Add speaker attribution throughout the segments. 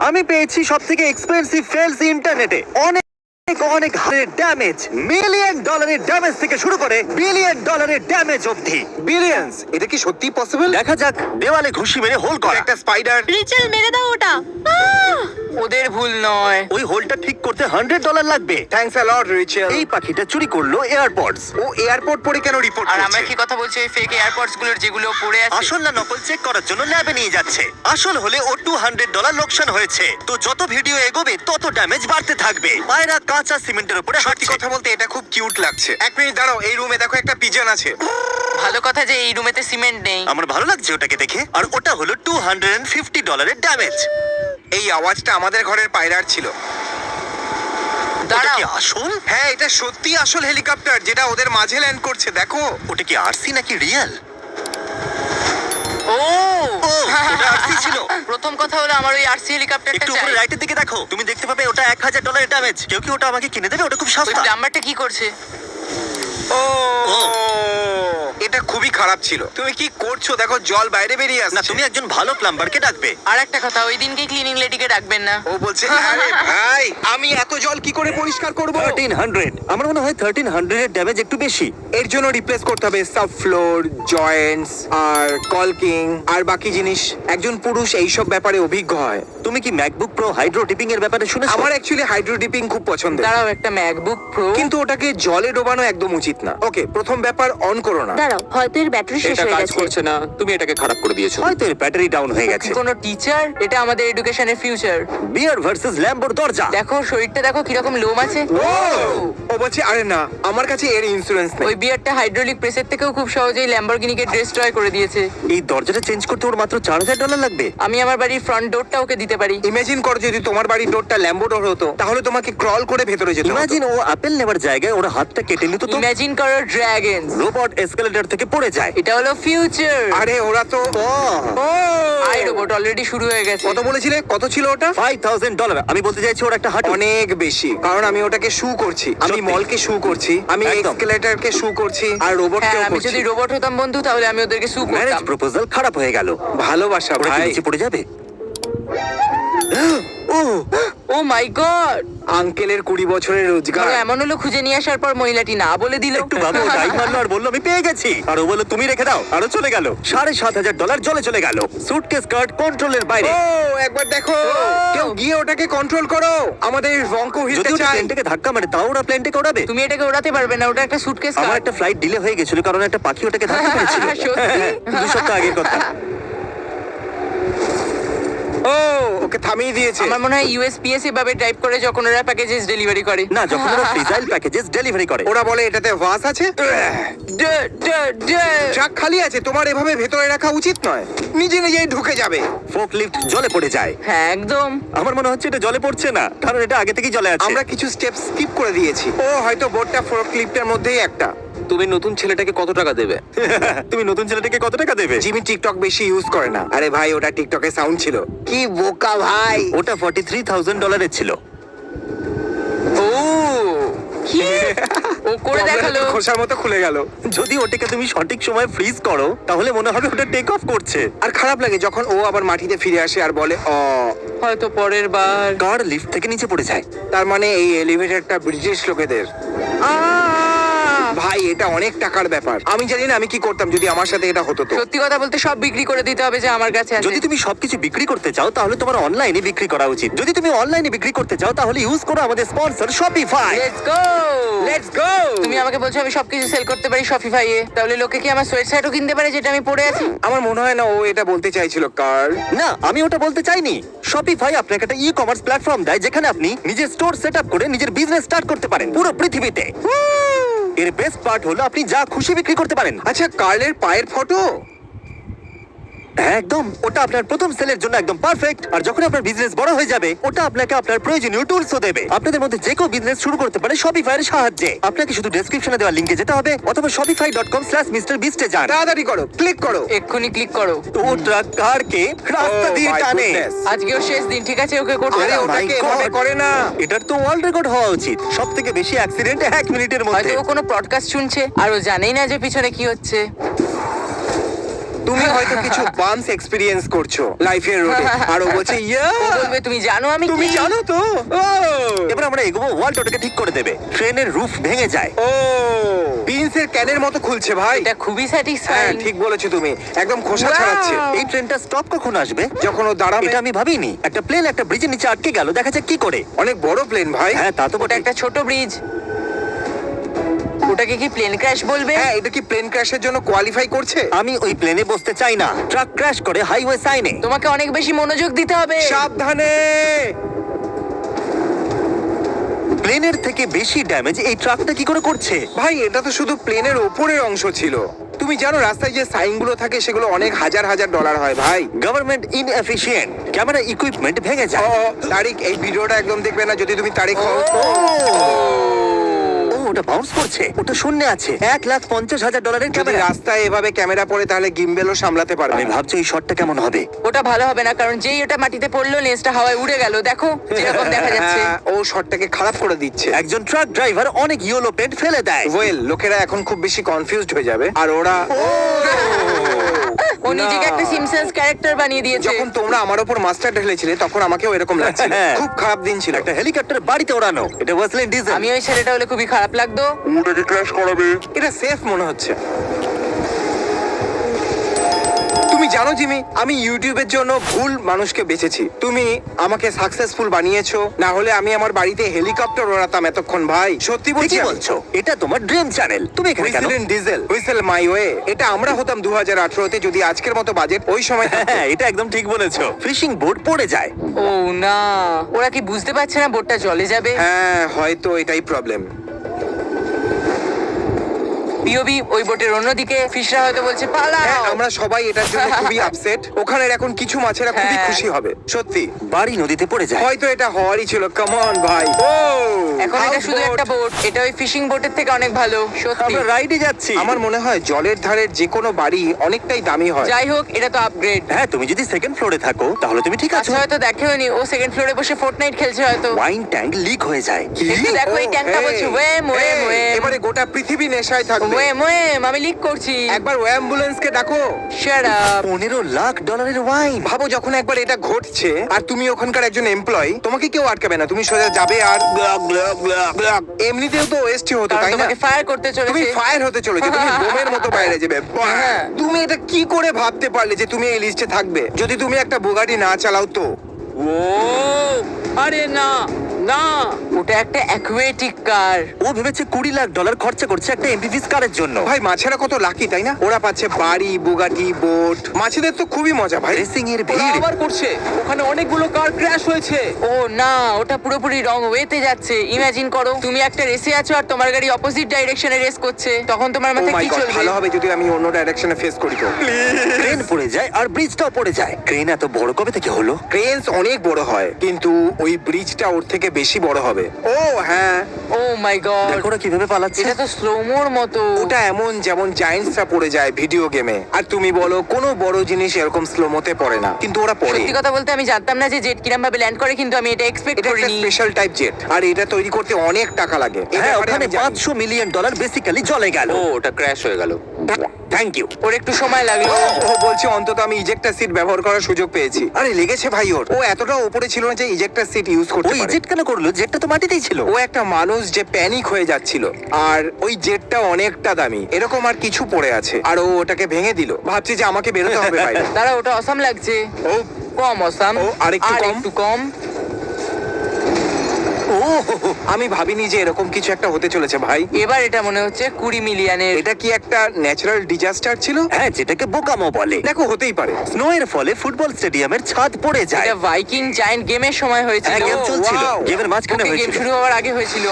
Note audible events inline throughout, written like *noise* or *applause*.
Speaker 1: আমি পেয়েছি সব থেকে এক্সপেন্সিভ ফেলস ইন্টারনেটে অনেক অনেক হারের ড্যামেজ মিলিয়ন ডলারের ড্যামেজ থেকে শুরু করে বিলিয়ন ডলারের ড্যামেজ অবধি।
Speaker 2: বিলিয়ন্স এটা কি সত্যি পসিবল
Speaker 1: দেখা যাক দেওয়ালে ঘুষি মেরে হোল করা।
Speaker 2: একটা স্পাইডার
Speaker 3: রিচেল মেরে দাও ওটা। আহ!
Speaker 4: ওদের ভুল নয়।
Speaker 1: ওই হোলটা ঠিক করতে হান্ড্রেড ডলার লাগবে।
Speaker 2: থ্যাঙ্কস আ লট রিচেল
Speaker 1: এই পাখিটা চুরি করল এয়ারপডস
Speaker 2: ও এয়ারপোর্ট পরে কেন রিপোর্ট
Speaker 4: আর আমরা কি কথা বলছি? ওই ফেক এয়ারপডসগুলোর যেগুলো পড়ে আছে?
Speaker 1: আসল না নকল চেক করার জন্য ল্যাবে নিয়ে যাচ্ছে। আসল হলে ও টু হান্ড্রেড ডলার লোকসান হয়েছে। তো যত ভিডিও এগোবে তত ড্যামেজ বাড়তে থাকবে। পায়রা কাঁচা সিমেন্টের উপরে
Speaker 2: সত্যি কথা বলতে এটা খুব কিউট লাগছে। এক মিনিট দাঁড়াও এই রুমে দেখো একটা পিজন আছে।
Speaker 4: ভালো কথা যে এই রুমেতে সিমেন্ট নেই।
Speaker 1: আমার ভালো লাগছে ওটাকে দেখে। আর ওটা হলো টু হান্ড্রেড ফিফটি ডলারের ড্যামেজ
Speaker 2: এই আওয়াজটা আমাদের ঘরের পায়রার ছিল।
Speaker 1: কি আসল?
Speaker 2: হ্যাঁ এটা সত্যি আসল হেলিকপ্টার যেটা ওদের মাঝে ল্যান্ড করছে দেখো।
Speaker 1: ওটা কি আরসি নাকি রিয়েল
Speaker 4: ও!
Speaker 1: ও ওটা আরসি ছিল।
Speaker 4: প্রথম কথা হলো আমার ওই আরসি হেলিকপ্টারটা
Speaker 1: একটু উপরে রাইটের দিকে দেখো। তুমি দেখতে পাবে ওটা এক হাজার ডলারের ড্যামেজ কেউ কি ওটা আমাকে কিনে দেবে? ওটা খুব
Speaker 4: ওই
Speaker 1: সস্তা।
Speaker 4: প্লাম্বারটা কি করছে?
Speaker 2: ও।
Speaker 1: ও।
Speaker 2: এটা খুবই খারাপ ছিল। তুমি কি করছ? দেখো জল বাইরে বেরিয়ে
Speaker 1: না
Speaker 2: আসছে
Speaker 1: তুমি একজন ভালো প্লাম্বারকে ডাকবে।
Speaker 4: আর একটা কথা ওই দিনকে ক্লিনিং লেডিকে ডাকবেন না।
Speaker 2: ও বলছে আরে ভাই আমি এত জল কি করে পরিষ্কার করব?
Speaker 1: থার্টিন হান্ড্রেড আমার মনে হয় থার্টিন হান্ড্রেড এর ড্যামেজ একটু বেশি।
Speaker 2: এর জন্য রিপ্লেস করতে হবে সাব ফ্লোর জয়েন্টস আর কলকিং আর বাকি জিনিস। একজন পুরুষ এইসব ব্যাপারে অভিজ্ঞ হয়।
Speaker 1: তুমি কি ম্যাকবুক প্রো হাইড্রো টিপিং এর ব্যাপারে শুনেছো?
Speaker 2: আমার অ্যাকচুয়ালি হাইড্রো ডিপিং খুব পছন্দ
Speaker 4: দাঁড়াও একটা ম্যাকবুক প্রো
Speaker 2: কিন্তু ওটাকে জলে ডোবানো একদম উচিত না। ওকে প্রথম ব্যাপার অন করো না।
Speaker 3: দাঁড়াও হয়তো এর ব্যাটারি শেষ
Speaker 5: এটা
Speaker 3: হয়ে
Speaker 5: কাজ
Speaker 3: গেছে।
Speaker 5: করছে না তুমি এটাকে খারাপ করে দিয়েছ।
Speaker 1: হয়তো এর ব্যাটারি ডাউন হয়ে গেছে।
Speaker 4: কোনো টিচার এটা আমাদের এডুকেশনের ফিউচার
Speaker 1: বিয়ার ভার্সেস ল্যাম্বোর দরজা।
Speaker 4: দেখো শরীরটা দেখো কীরকম লোম আছে।
Speaker 2: ও বলছে আরে না আমার কাছে এর ইন্স্যুরেন্স নেই।
Speaker 4: ওই বিয়ারটা হাইড্রোলিক প্রেসের থেকেও খুব সহজেই ল্যাম্বরগিনিকে ডিস্ট্রয় করে দিয়েছে।
Speaker 1: এই দরজাটা চেঞ্জ করতে ওর মাত্র চার হাজার ডলার লাগবে?
Speaker 4: আমি আমার বাড়ির ফ্রন্ট ডোরটা ওকে দিতে পারি।
Speaker 2: ইমাজিন করো যদি তোমার বাড়ির ডোরটা ল্যাম্বো ডোর হতো তাহলে তোমাকে ক্রল করে ভেতরে যেতে হতো।
Speaker 1: ইমাজিন ও আপেল নেবার জায়গায় ওর হাতটা কেটে নিত তো।
Speaker 4: ইমাজিন করো ড্রাগন
Speaker 1: রোবট এসকেলেটর থেকে পড়ে যায়।
Speaker 4: এটা হলো ফিউচার
Speaker 2: আরে ওরা তো ও।
Speaker 4: আই রোবট অলরেডি শুরু হয়ে গেছে।
Speaker 2: কত বলেছিলে? কত ছিল ওটা?
Speaker 1: ফাইভ থাউজেন্ড ডলার আমি বলতে চাইছি ওর একটা হাঁটু।
Speaker 2: অনেক বেশি কারণ আমি ওটাকে শু করছি। আমি
Speaker 1: সত্যি?
Speaker 2: মলকে শু করছি আমি
Speaker 1: একদম।
Speaker 2: এক্সকেলেটরকে শু করছি আর রোবটকেও
Speaker 4: হ্যাঁ আমি
Speaker 2: করছি।
Speaker 4: যদি রোবট হতাম বন্ধু তাহলে আমি ওদেরকে সু
Speaker 1: ম্যারেজ
Speaker 4: করতাম
Speaker 1: প্রপোজাল খারাপ হয়ে গেল।
Speaker 2: ভালোবাসা
Speaker 1: ওরা কি
Speaker 2: ভাই।
Speaker 1: নিচে পড়ে যাবে? *gasps* ও
Speaker 4: ও মাই গড।
Speaker 2: আঙ্কেলের কুড়ি বছরের রোজগার।
Speaker 4: এমন হলো খুঁজে নিয়ে আসার পর মহিলাটি না বলে দিল।
Speaker 1: একটু ভাবো ডাই মারলো আর বলল আমি পেয়ে গেছি। আর ও বলল তুমি রেখে দাও। আরও চলে গেল। সাড়ে সাত হাজার ডলার জলে চলে গেল। সুটকেস কার্ড কন্ট্রোলের বাইরে।
Speaker 2: ও একবার দেখো। কেউ গিয়ে ওটাকে কন্ট্রোল করো। আমাদের রঙ্ক
Speaker 1: যদি
Speaker 2: হিলতে
Speaker 1: ওটা
Speaker 2: চাই।
Speaker 1: প্লেনটাকে ধাক্কা মারে তাও ওরা প্লেনটাকে ওড়াবে?
Speaker 4: তুমি এটাকে ওড়াতে পারবে না ওটা একটা সুটকেস
Speaker 1: আমার একটা ফ্লাইট ডিলে হয়ে গেছিল কারণ একটা পাখি ওটাকে ধাক্কা *laughs* মেরেছিল।
Speaker 4: সত্যি? *laughs*
Speaker 1: দু সপ্তাহ আগের কথা।
Speaker 2: ও ওকে থামিয়ে দিয়েছে।
Speaker 4: আমার মনে হয় ইউএসপিএস এভাবে টাইপ করে যখন ওরা প্যাকেজেস ডেলিভারি করে।
Speaker 1: না যখন ওরা ফ্রিজাইল প্যাকেজেস ডেলিভারি করে।
Speaker 2: ওরা বলে এটাতে ভাস আছে?
Speaker 4: ডে- ডে- ডে-
Speaker 2: ট্রাক খালি আছে তোমার এভাবে ভেতরে রাখা উচিত নয়। নিজে নিজেই ঢুকে যাবে।
Speaker 1: ফোক লিফট জলে পড়ে যায়।
Speaker 4: হ্যাঁ একদম।
Speaker 1: আমার মনে হচ্ছে এটা জলে পড়ছে না কারণ এটা আগে থেকেই জলে আছে।
Speaker 2: আমরা কিছু স্টেপ স্কিপ করে দিয়েছি। ও হয়তো বোর্ডটা ফোর ক্লিপটার মধ্যেই একটা।
Speaker 5: তুমি নতুন ছেলেটাকে কত টাকা দেবে? *laughs*
Speaker 1: তুমি নতুন ছেলেটাকে কত টাকা দেবে?
Speaker 2: জিমি টিকটক বেশি ইউজ করে না। আরে ভাই ওটা টিকটকে সাউন্ড ছিল। কি বোকা ভাই!
Speaker 1: ওটা ফর্টি থ্রি থাউজেন্ড ডলারের ছিল।
Speaker 4: ও! কি? ও করে দেখাল।
Speaker 2: খোসার মতো খুলে গেল।
Speaker 1: যদি ওটাকে তুমি সঠিক সময় ফ্রিজ করো তাহলে মনে হবে ওটা টেক অফ করছে।
Speaker 2: আর খারাপ লাগে যখন ও আবার মাটিতে ফিরে আসে আর বলে অ
Speaker 4: হয়তো পরের বার।
Speaker 1: কার লিফট থেকে নিচে পড়ে যায়?
Speaker 2: তার মানে এই এলিভেটরটা ব্রিটিশ লোকেদের।
Speaker 4: আহ!
Speaker 2: এটা অনেক টাকার ব্যাপার। আমি জানি না আমি কি করতাম যদি আমার সাথে এটা হতো তো।
Speaker 4: সত্যি কথা বলতে সব বিক্রি করে দিতে হবে যে আমার কাছে আছে।
Speaker 1: যদি তুমি সবকিছু বিক্রি করতে চাও তাহলে তোমার অনলাইনে বিক্রি করা উচিত। যদি তুমি অনলাইনে বিক্রি করতে চাও তাহলে ইউজ করো আমাদের sponsor Shopify
Speaker 4: let's go
Speaker 2: let's go
Speaker 4: তুমি আমাকে বলছো আমি সবকিছু সেল করতে পারি শপিফাই এ। তাহলে লোকে কি আমার সোয়েট শার্টও কিনতে পারে যেটা আমি পরে আছি?
Speaker 2: আমার মনে হয় না ও এটা বলতে চাইছিল কার?
Speaker 1: না আমি ওটা বলতে চাইনি। শপিফাই আপনাকে একটা ই কমার্স প্ল্যাটফর্ম দেয় যেখানে আপনি নিজের স্টোর সেট করে নিজের বিজনেস স্টার্ট করতে পারেন পুরো পৃথিবীতে। এর বেস্ট পার্ট হলো আপনি যা খুশি বিক্রি করতে পারেন।
Speaker 2: আচ্ছা কার্লের পায়ের ফটো
Speaker 1: হ্যাঁ, একদম। ওটা আপনার প্রথম সেলের জন্য একদম পারফেক্ট আর যখন আপনার বিজনেস বড় হয়ে যাবে ওটা আপনাকে আপনার প্রয়োজনীয় টুলসও দেবে। আপনাদের মধ্যে যে কেউ বিজনেস শুরু করতে পারে শপিফাই এর সাহায্যে। আপনাকে শুধু ডেসক্রিপশনে দেওয়া লিংকে যেতে হবে অথবা Shopify dot com slash mister বিস্টে যান।
Speaker 2: তাড়াতাড়ি করো ক্লিক করো।
Speaker 4: এক্ষুনি ক্লিক করো।
Speaker 1: তো ট্রাক কারকে রাস্তা
Speaker 2: Oh
Speaker 1: দিয়ে টানে.
Speaker 4: আজকেও শেষ দিন ঠিক আছে? ওকে করতে
Speaker 2: আরে। ওটাকে
Speaker 1: my
Speaker 2: এভাবে করে না।
Speaker 1: এটার তো ওয়ার্ল্ড রেকর্ড হওয়া উচিত। সব থেকে বেশি অ্যাক্সিডেন্ট এক মিনিটের
Speaker 4: হয়তো
Speaker 1: মধ্যে
Speaker 4: ও কোনো পডকাস্ট শুনছে আর ও জানেই না যে পিছনে কি হচ্ছে।
Speaker 2: তুমি হয়তো কিছু *laughs* বামস এক্সপিরিয়েন্স করছ লাইফের রোডে আর ও বলছে ইয়া
Speaker 4: বলবে তুমি জানো আমি
Speaker 2: তুমি
Speaker 4: কি?"
Speaker 2: জানো তো। ও!
Speaker 1: এবার আমরা এগোবো ওয়াল্ট ওটাকে ঠিক করে দেবে। ট্রেনের রুফ ভেঙে যায়।
Speaker 2: ও! বিনসের ক্যানের মতো খুলছে ভাই।
Speaker 4: এটা খুবই
Speaker 2: হ্যাঁ
Speaker 4: স্যাটিসফাইং
Speaker 2: ঠিক বলেছ তুমি। একদম খোসা
Speaker 4: Wow!
Speaker 2: ছাড়াচ্ছে।
Speaker 1: এই ট্রেনটা স্টপ কখন আসবে?
Speaker 2: যখন ও দাঁড়াবে।
Speaker 1: এটা আমি ভাবিনি। একটা প্লেন একটা ব্রিজের নিচে আটকে গেল। দেখা যাক কি করে।
Speaker 2: অনেক বড় প্লেন ভাই।
Speaker 1: হ্যাঁ তা তো
Speaker 4: ওটা
Speaker 1: বটে
Speaker 4: একটা ছোট ব্রিজ ওটাকে কি প্লেন ক্র্যাশ বলবে?
Speaker 2: হ্যাঁ এটা কি প্লেন ক্র্যাশের জন্য কোয়ালিফাই করছে?
Speaker 1: আমি ওই প্লেনে বসতে চাই না। ট্রাক ক্র্যাশ করে হাইওয়ে সাইনে
Speaker 4: তোমাকে অনেক বেশি মনোযোগ দিতে হবে।
Speaker 2: সাবধানে!
Speaker 1: প্লেনের থেকে বেশি ড্যামেজ এই ট্রাকটা কি করে করছে?
Speaker 2: ভাই এটা তো শুধু প্লেনের ওপরের অংশ ছিল। তুমি জানো রাস্তায় যে সাইনগুলো থাকে সেগুলো অনেক হাজার হাজার ডলার হয় ভাই।
Speaker 1: গভর্নমেন্ট ইনএফিশিয়েন্ট ক্যামেরা ইকুইপমেন্ট ভেঙে
Speaker 2: ও
Speaker 1: যায়
Speaker 2: তারিক এই ভিডিওটা একদম দেখবে না যদি তুমি তারিক হও
Speaker 1: ও ওটা বাউন্স করছে ওটা শূন্য আছে এক লাখ পঞ্চাশ হাজার ডলারের
Speaker 2: যদি
Speaker 1: ক্যামেরা
Speaker 2: রাস্তায় এভাবে ক্যামেরা পড়ে তাহলে গিম্বেলও সামলাতে পারবে
Speaker 1: আমি ভাবছি এই শটটা কেমন হবে?
Speaker 4: ওটা ভালো হবে না কারণ যেই ওটা মাটিতে পড়ল লেন্সটা হাওয়ায় উড়ে গেল। দেখো যেরকম দেখা যাচ্ছে।
Speaker 2: হ্যাঁ, ও শটটাকে খারাপ করে দিচ্ছে।
Speaker 1: একজন ট্রাক ড্রাইভার অনেক ইয়েলো পেন্ট ফেলে দেয়।
Speaker 2: ওয়েল লোকেরা এখন খুব বেশি কনফিউজড হয়ে যাবে। আর ওরা *laughs*
Speaker 4: ও নিজেকে একটা সিমসন্স ক্যারেক্টার বানিয়ে দিয়েছে।
Speaker 2: যখন তোমরা আমার উপর মাস্টার ঢেলেছিলে তখন আমাকেও এরকম লাগছিল।
Speaker 1: হ্যাঁ।
Speaker 2: খুব খারাপ দিন ছিল।
Speaker 1: একটা হেলিকপ্টার বাড়িতে ওড়ানো। এটা ওয়াসলিন ডিজেল
Speaker 4: আমি ওই ছেলেটা হলে খুবই খারাপ লাগতো।
Speaker 2: এটা সেফ মনে হচ্ছে। জানো জিমি আমি ইউটিউবের জন্য ভুল মানুষকে বেঁচেছি তুমি আমাকে সাকসেসফুল বানিয়েছো না হলে আমি আমার বাড়িতে হেলিকপ্টার ওড়াতাম এতক্ষণ ভাই। সত্যি বলছি?
Speaker 1: ঠিকই বলছো এটা তোমার ড্রিম চ্যানেল তুমি এখানে কেন?
Speaker 2: Whistle diesel whistle my way এটা আমরা হতাম দু হাজার আঠারোতে যদি আজকের মতো বাজেট ওই সময় থাকতো।
Speaker 1: হ্যাঁ এটা একদম ঠিক বলেছ। ফিশিং বোট পড়ে যায়।
Speaker 4: ও না ওরা কি বুঝতে পারছে না বোটটা জলে যাবে?
Speaker 2: হ্যাঁ হয়তো এটাই প্রবলেম
Speaker 4: পিওবি ওই বোটের অন্যদিকে। ফিশরা হয়তো বলছে পালাও!
Speaker 2: হ্যাঁ আমরা সবাই এটার জন্য *laughs* খুবই আপসেট ওখানে এখন কিছু মাছেরা খুবই
Speaker 4: হ্যাঁ।
Speaker 2: খুশি হবে সত্যি।
Speaker 1: বাড়ি নদীতে পড়ে যায়।
Speaker 2: হয়তো এটা হওয়ারই ছিল কামন ভাই। ও
Speaker 4: এখন এটা শুধু একটা বোট এটা ওই ফিশিং বোটের থেকে অনেক ভালো সত্যি।
Speaker 1: আমরা রাইডে যাচ্ছি।
Speaker 2: আমার মনে হয় জলের ধারের যে কোনো বাড়ি অনেকটাই দামি হয়।
Speaker 4: যাই হোক এটা তো আপগ্রেড
Speaker 1: হ্যাঁ তুমি যদি সেকেন্ড ফ্লোরে থাকো তাহলে তুমি ঠিক আছো।
Speaker 4: আচ্ছা হয়তো দেখেওনি ও সেকেন্ড ফ্লোরে বসে ফোর্টনাইট খেলছে হয়তো।
Speaker 1: ওয়াইন ট্যাঙ্ক লিক হয়ে যায়।
Speaker 2: কি?
Speaker 4: একটু দেখো এই
Speaker 2: ও,
Speaker 4: ট্যাঙ্কটা বলছে, ওয়েম, ওয়েম, ওয়েম।
Speaker 2: এবারে গোটা পৃথিবী নেশায় থাকবে।
Speaker 4: ওয়েম ওয়েম আমি লিক করছি।
Speaker 2: একবার অ্যাম্বুলেন্সকে ডাকো।
Speaker 4: শাট আপ
Speaker 1: পনেরো লাখ ডলারের ওয়াইন
Speaker 2: ভাবো যখন একবার এটা ঘটছে আর তুমি ওখানকার একজন এমপ্লয় তোমাকে কেউ আটকাবে না তুমি সোজা যাবে আর। এমনিতেও তো ওয়েস্টই হতো তাই না?
Speaker 4: তোমাকে ফায়ার করতে
Speaker 2: তুমি ফায়ার হতে চলেছো তুমি *laughs* বোমের মতো বাইরে যাবে।
Speaker 4: হ্যাঁ।
Speaker 2: তুমি এটা কি করে ভাবতে পারলে যে তুমি এই লিস্টে থাকবে? যদি তুমি একটা বুগাটি না চালাও তো।
Speaker 4: ও আরে না। না ওটা একটা অ্যাকুয়েটিক কার
Speaker 1: ও ভেবেছে কুড়ি লাখ ডলার খরচা করছে একটা এমবিভিস কারের জন্য।
Speaker 2: ভাই মাছেরা কত লাকি তাই না? ওরা পাচ্ছে বাড়ি বুগাটি বোট। মাছেদের তো খুবই মজা ভাই।
Speaker 1: রেসিং এর
Speaker 5: ওরা
Speaker 1: ভিড়।
Speaker 5: আবার করছে। ওখানে অনেকগুলো কার ক্র্যাশ হয়েছে।
Speaker 4: ও না ওটা পুরোপুরি রং ওয়েতে যাচ্ছে। ইমাজিন করো তুমি একটা রেসে আছো আর তোমার গাড়ি অপোজিট ডাইরেকশনে রেস করছে। তখন তোমার
Speaker 2: ও
Speaker 4: মাথায়
Speaker 2: মাই
Speaker 4: কি
Speaker 2: গড
Speaker 4: চলবে?
Speaker 2: Oh ভালো হবে যদি আমি অন্য ডাইরেকশনে ফেস করি তো।
Speaker 1: ক্রেন পড়ে যায় আর ব্রিজটাও পড়ে যায়। ক্রেন এত বড় কবে থেকে হলো?
Speaker 2: ক্রেনস অনেক বড় হয়। কিন্তু ওই ব্রিজটা ওর থেকে বেশি বড় হবে। ও হ্যাঁ।
Speaker 4: ও মাই গড
Speaker 1: দেখো ওরা কীভাবে পালাচ্ছে।
Speaker 4: এটা তো স্লোমোর মতো।
Speaker 2: ওটা এমন যেমন জায়ান্টসরা পড়ে যায় ভিডিও গেমে আর তুমি বলো কোনো বড় জিনিস এরকম স্লোমোতে পড়ে না। কিন্তু ওরা পড়ে।
Speaker 4: সত্যি কথা বলতে আমি জানতাম না যে জেট কিরম ভাবে ল্যান্ড করে কিন্তু আমি এটা এক্সপেক্ট
Speaker 2: এটা একটা
Speaker 4: করিনি।
Speaker 2: স্পেশাল টাইপ জেট আর এটা তৈরি করতে অনেক টাকা লাগে। এই
Speaker 1: হ্যাঁ
Speaker 2: ব্যাপারে
Speaker 1: ওখানে
Speaker 2: আমি জানি।
Speaker 1: পাঁচশো মিলিয়ন ডলার বেসিক্যালি জলে গেল।
Speaker 5: ও ওটা ক্র্যাশ হয়ে গেল।
Speaker 1: থ্যাংক ইউ
Speaker 4: ওর একটু সময় লাগল
Speaker 2: ও বলছে অন্তত আমি ইজেক্টার সিট ব্যবহার করার সুযোগ পেয়েছি। আরে লেগেছে ভাই ওর। ও এতটা উপরে ছিল না যে ইজেক্টার সিট ইউজ করতে
Speaker 1: ওই
Speaker 2: পারে।
Speaker 1: জেট কেন করল? জেটটা তো মাটিতেই ছিল।
Speaker 2: ও একটা মানুষ যে প্যানিক হয়ে যাচ্ছিল। আর ওই জেটটা অনেকটা দামি। এরকম আর কিছু পড়ে আছে। আর ও ওটাকে ভেঙে দিল। ভাবছি যে আমাকে বেরোতে হবে বাইরে *laughs*
Speaker 4: দাঁড়া ওটা অসাম লাগছে।
Speaker 2: ও।
Speaker 4: কম অসাম।
Speaker 2: ও, আরেকটু
Speaker 4: আর
Speaker 2: কম?
Speaker 4: একটু কম।
Speaker 1: ও *laughs*
Speaker 2: আমি ভাবিনি যে এরকম কিছু একটা হতে চলেছে ভাই।
Speaker 4: এবার এটা মনে হচ্ছে কুড়ি মিলিয়নের
Speaker 2: এটা কি একটা ন্যাচারাল ডিজাস্টার ছিল?
Speaker 1: হ্যাঁ যেটাকে বোকামো বলে।
Speaker 2: দেখো হতেই পারে।
Speaker 1: স্নো এর ফলে ফুটবল স্টেডিয়ামের ছাদ পড়ে যায়।
Speaker 4: এটা ভাইকিং জায়ান্ট গেমের সময় হয়েছিল।
Speaker 1: হ্যাঁ গেম চলছিল।
Speaker 2: wow!
Speaker 1: গেমের মাঝখানে
Speaker 4: গেম
Speaker 1: হয়েছিল।
Speaker 4: শুরু হওয়ার আগে হয়েছিল।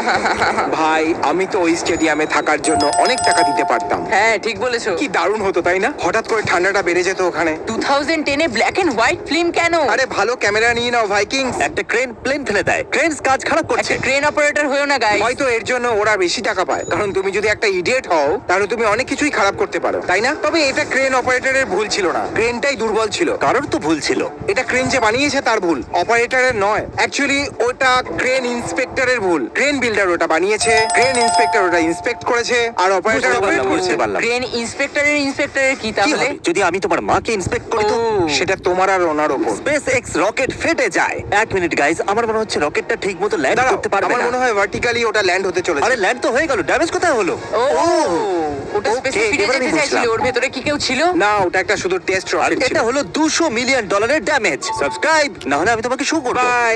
Speaker 4: *laughs*
Speaker 2: ভাই আমি তো ওই স্টেডিয়ামে থাকার জন্য অনেক টাকা দিতে পারতাম।
Speaker 4: হ্যাঁ ঠিক বলেছ।
Speaker 2: কি দারুণ হতো তাই না? হঠাৎ করে ঠান্ডাটা বেড়ে যেত ওখানে।
Speaker 4: টু থাউজেন্ড টেনে ব্ল্যাক এন্ড হোয়াইট ফিল্ম কেন?
Speaker 2: আরে ভালো ক্যামেরা নিয়ে নাও ভাইকিংস।
Speaker 1: একটা ক্রেন প্লেন ফেলে দেয়। ক্রেন ক্রেনস কাজ খারাপ করছে।
Speaker 4: ক্রেন অপারেটর হয়েও না গাইস
Speaker 2: হয়তো এর জন্য ওরা বেশি টাকা পায়। কারণ তুমি যদি একটা ইডিয়েট হও তাহলে তুমি অনেক কিছুই খারাপ করতে পারো তাই না? তবে এটা ক্রেন অপারেটরের ভুল ছিল না। ক্রেনটাই দুর্বল ছিল।
Speaker 1: কারোর তো ভুল ছিল।
Speaker 2: এটা ক্রেন যে বানিয়েছে তার ভুল। অপারেটরের নয়। অ্যাকচুয়ালি ওটা ক্রেন ইন্সপেক্টরের ভুল। ক্রেন বিল্ডার ওটা বানিয়েছে। ক্রেন ইন্সপেক্টর ওটা ইন্সপেক্ট করেছে। আর অপারেটর অপারেট করছে।
Speaker 4: ক্রেন ইন্সপেক্টরের ইন্সপেক্টরের কি তাহলে?
Speaker 1: যদি আমি তোমার মাকে ইন্সপেক্ট করি তো
Speaker 2: সেটা তোমার আর ওনার ওপর।
Speaker 1: স্পেস এক্স রকেট ফেটে যায়। এক মিনিট গাইস আমার মনে হচ্ছে রকেটটা ঠিক মতো ল্যান্ড করতে পারবে
Speaker 2: আমার
Speaker 1: না।
Speaker 2: মনে হয় ভার্টিক্যালি ওটা ল্যান্ড হতে চলেছে।
Speaker 1: আরে ল্যান্ড তো হয়ে গেল ড্যামেজ কোথায় হলো?
Speaker 4: ও ওটা স্পেসে ফিরে
Speaker 1: এবার আমি
Speaker 4: যেতে চাইছিল
Speaker 1: বুঝলাম।
Speaker 4: ওর ভেতরে কি কেউ ছিল?
Speaker 2: না ওটা একটা শুধু টেস্ট
Speaker 1: আর
Speaker 2: রকেট ছিল।
Speaker 1: এটা হলো দুশো মিলিয়ন ডলারের ড্যামেজ সাবস্ক্রাইব না হলে আমি তোমাকে শো করব।
Speaker 2: বাই